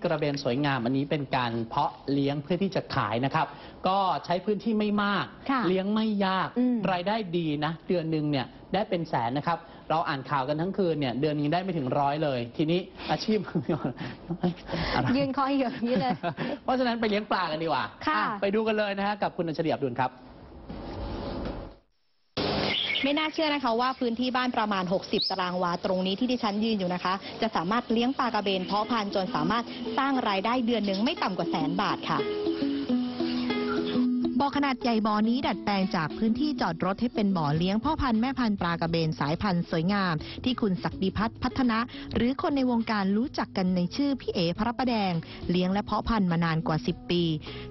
กระเบนสวยงามอันนี้เป็นการเพาะเลี้ยงเพื่อที่จะขายนะครับ ก็ใช้พื้นที่ไม่มากค่ะเลี้ยงไม่ยากอืมรายได้ดีนะ เดือนหนึ่งเนี่ยได้เป็นแสนนะครับ เราอ่านข่าวกันทั้งคืนเนี่ยเดือนนี้ได้ไม่ถึงร้อยเลย ทีนี้อาชีพอะไรยืนคอยเหยอะอย่างนี้เลย เพราะฉะนั้นไปเลี้ยงปลากันดีกว่าค่ะอ่ไปดูกันเลยนะฮะกับคุณอัญชลีอับดุลครับ ไม่น่าเชื่อนะคะว่าพื้นที่บ้านประมาณ 60 ตารางวา ตรงนี้ที่ดิฉันยืนอยู่นะคะ จะสามารถเลี้ยงปลากระเบนเพาะพันธุ์จนสามารถสร้างรายได้เดือนหนึ่งไม่ต่ำกว่าแสนบาทค่ะ ขนาดใหญ่บ่อนี้ดัดแปลงจากพื้นที่จอดรถให้เป็นบ่อเลี้ยงพ่อพันธุ์แม่พันธุ์ปลากระเบนสายพันธุ์สวยงาม ที่คุณศักดิพัฒน์พัฒนะ หรือคนในวงการรู้จักกันในชื่อพี่เอ๋พระประแดง เลี้ยงและเพาะพันธุ์มานานกว่า 10 ปี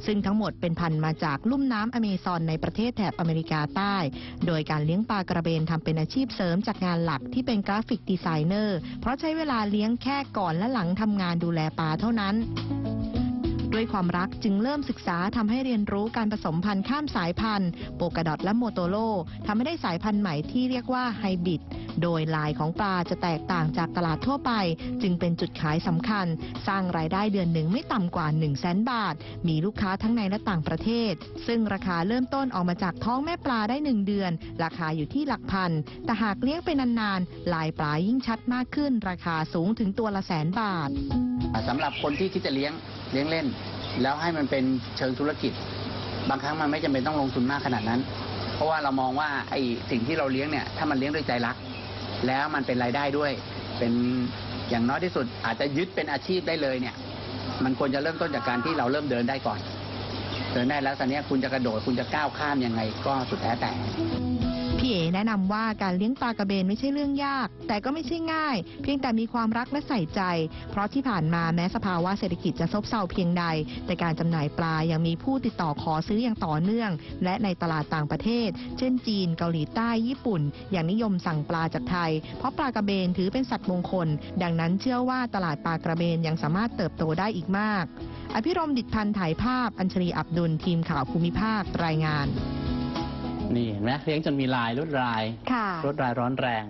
ซึ่งทั้งหมดเป็นพันธุ์มาจากลุ่มน้ำอเมซอนในประเทศแถบอเมริกาใต้ โดยการเลี้ยงปลากระเบนทำเป็นอาชีพเสริมจากงานหลักที่เป็นกราฟิกดีไซเนอร์ เพราะใช้เวลาเลี้ยงแค่ก่อนและหลังทำงานดูแลปลาเท่านั้น ด้วยความรักจึงเริ่มศึกษาทำให้เรียนรู้การผสมพันธุ์ข้ามสายพันธุ์โปกดอทและโมโตโลทำให้ได้สายพันธุ์ใหม่ที่เรียกว่าไฮบริดโดยลายของปลาจะแตกต่างจากตลาดทั่วไป จึงเป็นจุดขายสำคัญ สร้างรายได้เดือนหนึ่งไม่ต่ำกว่า 1 0 0 0 0แสนบาท มีลูกค้าทั้งในและต่างประเทศ ซึ่งราคาเริ่มต้นออกมาจากท้องแม่ปลาได้ 1 เดือน ราคาอยู่ที่หลักพัน แต่หากเลี้ยงไปนานๆ ลายปลายิ่งชัดมากขึ้น ราคาสูงถึงตัวละแสนบาทอ่าสำหรับคนที่คิดจะเลี้ยงเลี้ยงเล่น แล้วให้มันเป็นเชิงธุรกิจ บางครั้งมันไม่จำเป็นต้องลงทุนมากขนาดนั้น เพราะว่าเรามองว่าไอ้สิ่งที่เราเลี้ยงเนี่ยถ้ามันเลี้ยงด้วยใจรัก แล้วมันเป็นรายได้ด้วย เป็นอย่างน้อยที่สุด อาจจะยึดเป็นอาชีพได้เลยเนี่ย มันควรจะเริ่มต้นจากการที่เราเริ่มเดินได้ก่อน เดินได้แล้วตอนนี้คุณจะกระโดดคุณจะก้าวข้ามยังไงก็สุดแท้แต่ พี่เอแนะนำว่าการเลี้ยงปลากระเบนไม่ใช่เรื่องยาก แต่ก็ไม่ใช่ง่าย เพียงแต่มีความรักและใส่ใจ เพราะที่ผ่านมาแม้สภาวะเศรษฐกิจจะซบเซาเพียงใด แต่การจำหน่ายปลายังมีผู้ติดต่อขอซื้ออย่างต่อเนื่อง และในตลาดต่างประเทศ เช่นจีนเกาหลีใต้ญี่ปุ่น อย่างนิยมสั่งปลาจากไทย เพราะปลากระเบนถือเป็นสัตว์มงคล ดังนั้นเชื่อว่าตลาดปลากระเบนยังสามารถเติบโตได้อีกมาก อภิรมย์ดิตพันธ์ถ่ายภาพ อัญชลีอับดุลทีมข่าวภูมิภาครายงาน นี่เห็นไหมเลี้ยงจนมีลายลวดลายค่ะลวดลายร้อนแรง